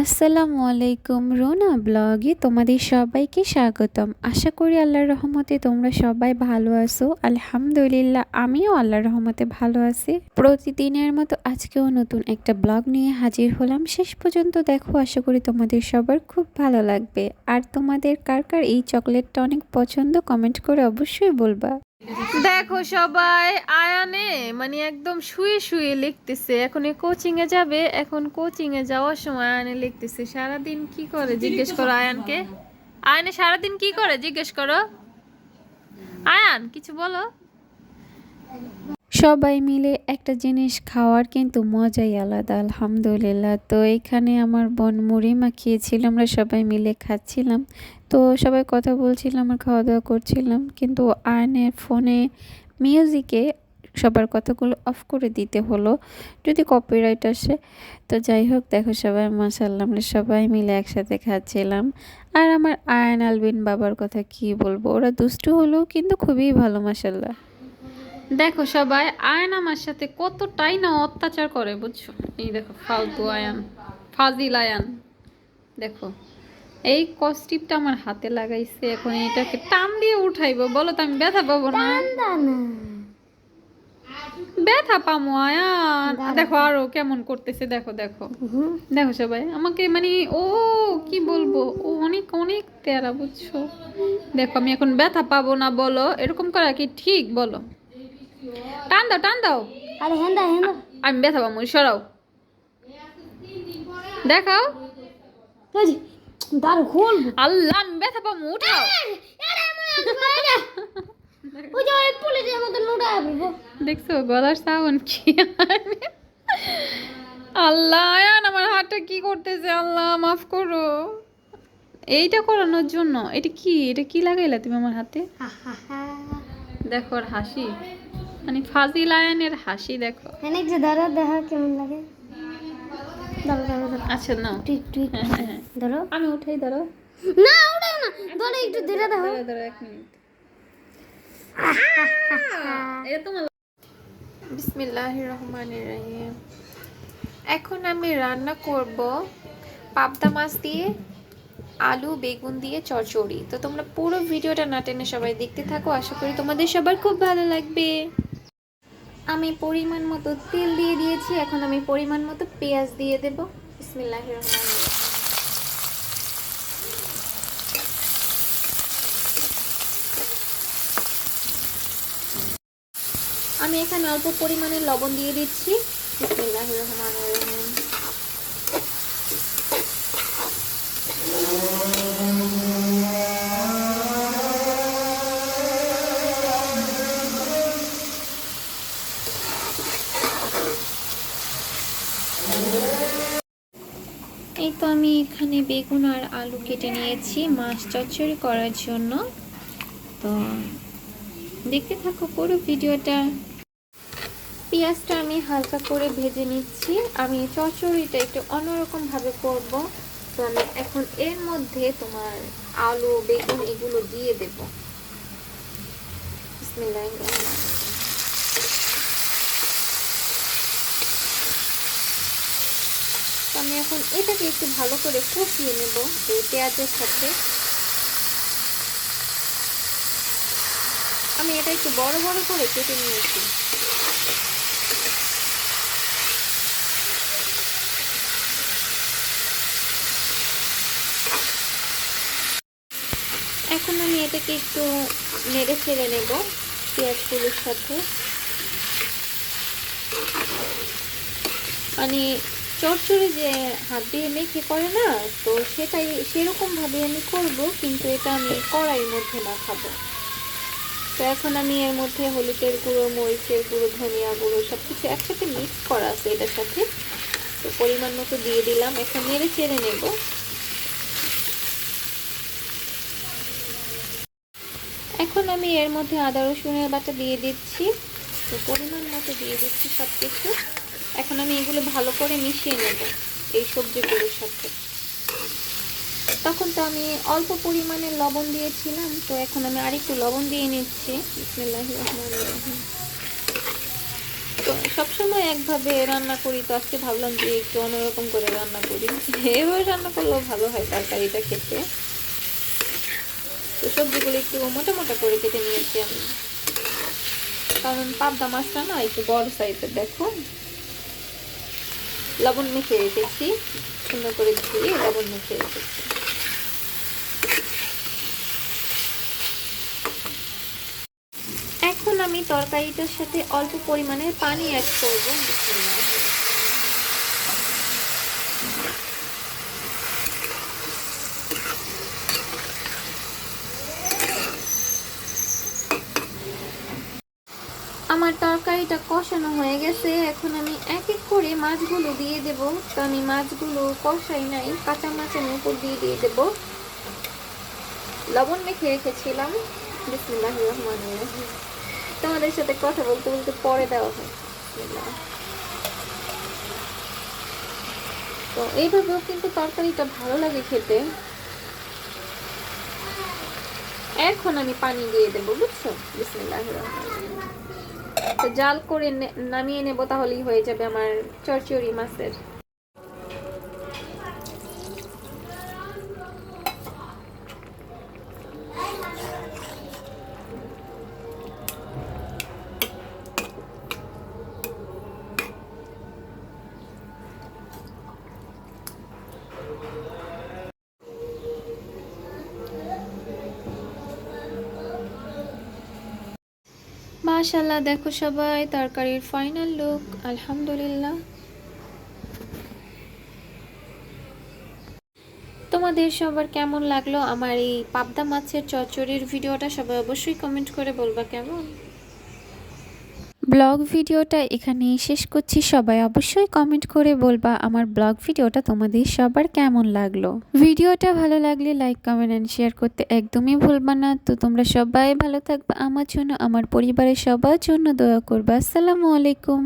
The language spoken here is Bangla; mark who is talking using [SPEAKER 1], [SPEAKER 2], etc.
[SPEAKER 1] আসসালামু আলাইকুম রোনা ব্লগে তোমাদের সবাইকে স্বাগতম। আশা করি আল্লাহর রহমতে তোমরা সবাই ভালো আছো। আলহামদুলিল্লাহ, আমিও আল্লাহর রহমতে ভালো আছি। প্রতিদিনের মতো আজকেও নতুন একটা ব্লগ নিয়ে হাজির হলাম। শেষ পর্যন্ত দেখো, আশা করি তোমাদের সবার খুব ভালো লাগবে। আর তোমাদের কার কার এই চকলেটটা অনেক পছন্দ, কমেন্ট করে অবশ্যই বলবা।
[SPEAKER 2] দেখো সবাই, আয়ানে মানে একদম শুয়ে শুয়ে লিখতেছে, এখন কোচিং এ যাবে, এখন কোচিং এ যাওয়ার সময় আয়ানে লিখতেছে, সারাদিন কি করে? জিজ্ঞেস করো আয়ানকে। আয়ানে সারাদিন কি করে? জিজ্ঞেস করো। আয়ান, কিছু বলো।
[SPEAKER 1] সবাই মিলে একটা জিনিস খাওয়ার কিন্তু মজাই আলাদা, আলহামদুলিল্লাহ। তো এখানে আমার বোন মুড়ি মাখিয়েছিল, আমরা সবাই মিলে খাচ্ছিলাম। তো সবাই কথা বলছিলাম আর খাওয়া দাওয়া করছিলাম। কিন্তু আয়নের ফোনে মিউজিকে সবার কথাগুলো অফ করে দিতে হলো। যদি কপিরাইট আসে, তো যাই হোক, দেখো সবাই মাসাল্লাহ আমরা সবাই মিলে একসাথে খাচ্ছিলাম। আর আমার আয়ন, আলবিন বাবার কথা কি বলব? ওরা দুষ্টু হলেও কিন্তু খুবই ভালো মাসাল্লাহ
[SPEAKER 2] দেখো সবাই, আয়ন আমার সাথে কতটাই না অত্যাচার করে, বুঝছ? এই দেখো, ফালতু আয়ান, ফাজিল আয়ান। দেখো। এই কস্টিপটা আমার হাতে লাগাইছে এখন এটাকে টান দিয়ে উঠাইবো। বলো তো আমি ব্যথা পাবো না? ব্যথা পামো আয়ান। দেখো আরও কেমন করতেছে দেখো দেখো। দেখো সবাই আমাকে মানে ও কি বলব? ও অনেক অনেক তেরা বুঝছ? দেখো আমি এখন ব্যথা পাবো না বলো। এরকম করা কি ঠিক বলো? টান দাও টান দাও।
[SPEAKER 3] আরে হেন্দা হেন্দা
[SPEAKER 2] আমি ব্যথা পাবো সরাও। দেখাও।
[SPEAKER 3] দাঁড় খুলবো
[SPEAKER 2] আল্লাহ ব্যথা পাবো উঠাও।
[SPEAKER 3] ওই যে ওই পুলিশের মতো লুটা ফেলব
[SPEAKER 2] দেখছ গলার সাউন্ড কি? আল্লাহ আয়ান আমার হাতটা কি করতেছে? আল্লাহ মাফ করো। এইটা করানোর জন্য। এটা কি? এটা কি লাগাইলা তুমি আমার হাতে? দেখো ওর হাসি। মানে ফাজিল আয়ানের হাসি দেখো।
[SPEAKER 3] এনে যে ধরো দেখা কেমন লাগে? ধরো ধরো ধরো
[SPEAKER 2] আচ্ছা নাও।
[SPEAKER 3] টুইক টুইক। ধরো
[SPEAKER 2] আমি উঠাই ধরো
[SPEAKER 3] না ওটাও না। ধরো একটু ধীরে দেখো
[SPEAKER 2] ধরো ধরো এক মিনিট। এটা তোমার বিসমিল্লাহির রহমানির রহিম। এখন আমি রান্না করব পাবদা মাছ দিয়ে আলু বেগুন দিয়ে চচ্চড়ি। তো তোমরা পুরো ভিডিওটা না টেনে সবাই দেখতে থাকো। আশা করি তোমাদের সবার খুব ভালো লাগবে। আমি পরিমাণ মতো তেল দিয়ে দিয়েছি, এখন আমি পরিমাণ মতো পেঁয়াজ দিয়ে দেব। বিসমিল্লাহির রহমানির আমি এখানে অল্প পরিমাণে লবণ দিয়ে দিচ্ছি। বিসমিল্লাহির রহমানির রহিম। তো আমি এখানে বেগুন আর আলু কেটে নিয়েছি মাছ চচ্চড়ি করার জন্য। তো দেখতে থাকো পুরো ভিডিওটা। পেঁয়াজটা আমি হালকা করে ভেজে নিচ্ছি। আমি চচ্চড়িটা একটু অন্যরকম ভাবে করব। তো আমি এখন এর মধ্যে তোমার আলু, বেগুন এগুলো দিয়ে দেবো রহমানির রহিম। আমি এখন এটাকে একটু ভালো করে কষিয়ে নেব এই পেঁয়াজের সাথে। আমি এটা একটু বড় বড় করে কেটে নিয়েছি। এখন আমি এটাকে একটু নেড়ে ছেড়ে নেব পেঁয়াজগুলোর সাথে। মানে চচ্চড়ি যে হাত দিয়ে মেখে করে না, তো সেটাই সেরকম ভাবে আমি করব, কিন্তু এটা আমি কড়াইয়ের মধ্যে না খাব তো এখন আমি এর মধ্যে হলুদের গুঁড়ো, মরিচের গুঁড়ো, ধনিয়া গুঁড়ো সব কিছু একসাথে মিক্স করা আছে এটার সাথে। তো পরিমাণ মতো দিয়ে দিলাম, এখন নেড়ে চেড়ে নেব। এখন আমি এর মধ্যে আদা রসুনের বাটা দিয়ে দিচ্ছি। তো পরিমাণ মতো দিয়ে দিচ্ছি সব কিছু এখন আমি এগুলো ভালো করে মিশিয়ে নেব এই সবজিগুলোর সাথে। তখন তো আমি অল্প পরিমাণে লবণ দিয়েছিলাম, তো এখন আমি আরেকটু লবণ দিয়ে নিচ্ছি। তো সবসময় একভাবে রান্না করি, তো আজকে ভাবলাম যে একটু অন্যরকম করে রান্না করি। এভাবে রান্না করলেও ভালো হয় তরকারিটা খেতে। তো সবজিগুলো একটু মোটা মোটা করে কেটে নিয়েছি আমি। কারণ পাবদা মাছটা না একটু বড় সাইজের দেখো। লবণ মেখে রেখেছি। সুন্দর করে ধুয়ে লবণ মেখে রেখেছি। এখন আমি তরকারিটার সাথে অল্প পরিমাণে পানি অ্যাড করব বিসমিল্লাহ। আমার তরকারিটা কষানো হয়ে গেছে। এখন আমি এক এক করে মাছগুলো দিয়ে দেব। তো আমি মাছগুলো কষাই নাই, কাঁচা মাছ আমি উপর দিয়ে দিয়ে দেব। লবণ মেখে রেখেছিলাম। তোমাদের সাথে কথা বলতে বলতে পরে দেওয়া হয়। তো এইভাবেও কিন্তু তরকারিটা ভালো লাগে খেতে। এখন আমি পানি দিয়ে দেবো, বুঝছ? বিসমিল্লাহ রহমান তো জাল করে নামিয়ে নেব তাহলেই হয়ে যাবে আমার চরচরি মাছের। মাশাল্লাহ দেখো সবাই, তরকারির ফাইনাল লুক আলহামদুলিল্লাহ। তোমাদের সবার কেমন লাগল? আমার এই পাবদা মাছের চচ্চড়ির ভিডিওটা সবাই অবশ্যই কমেন্ট করে বলবা কেমন?
[SPEAKER 1] ব্লগ ভিডিওটা এখানেই শেষ করছি। সবাই অবশ্যই কমেন্ট করে বলবা আমার ব্লগ ভিডিওটা তোমাদের সবার কেমন লাগল। ভিডিওটা ভালো লাগলে লাইক কমেন্ট অ্যান্ড শেয়ার করতে একদমই ভুলবা না। তো তোমরা সবাই ভালো থাকবা। আমার জন্য, আমার পরিবারের সবার জন্য দোয়া করবা। আসসালামু আলাইকুম।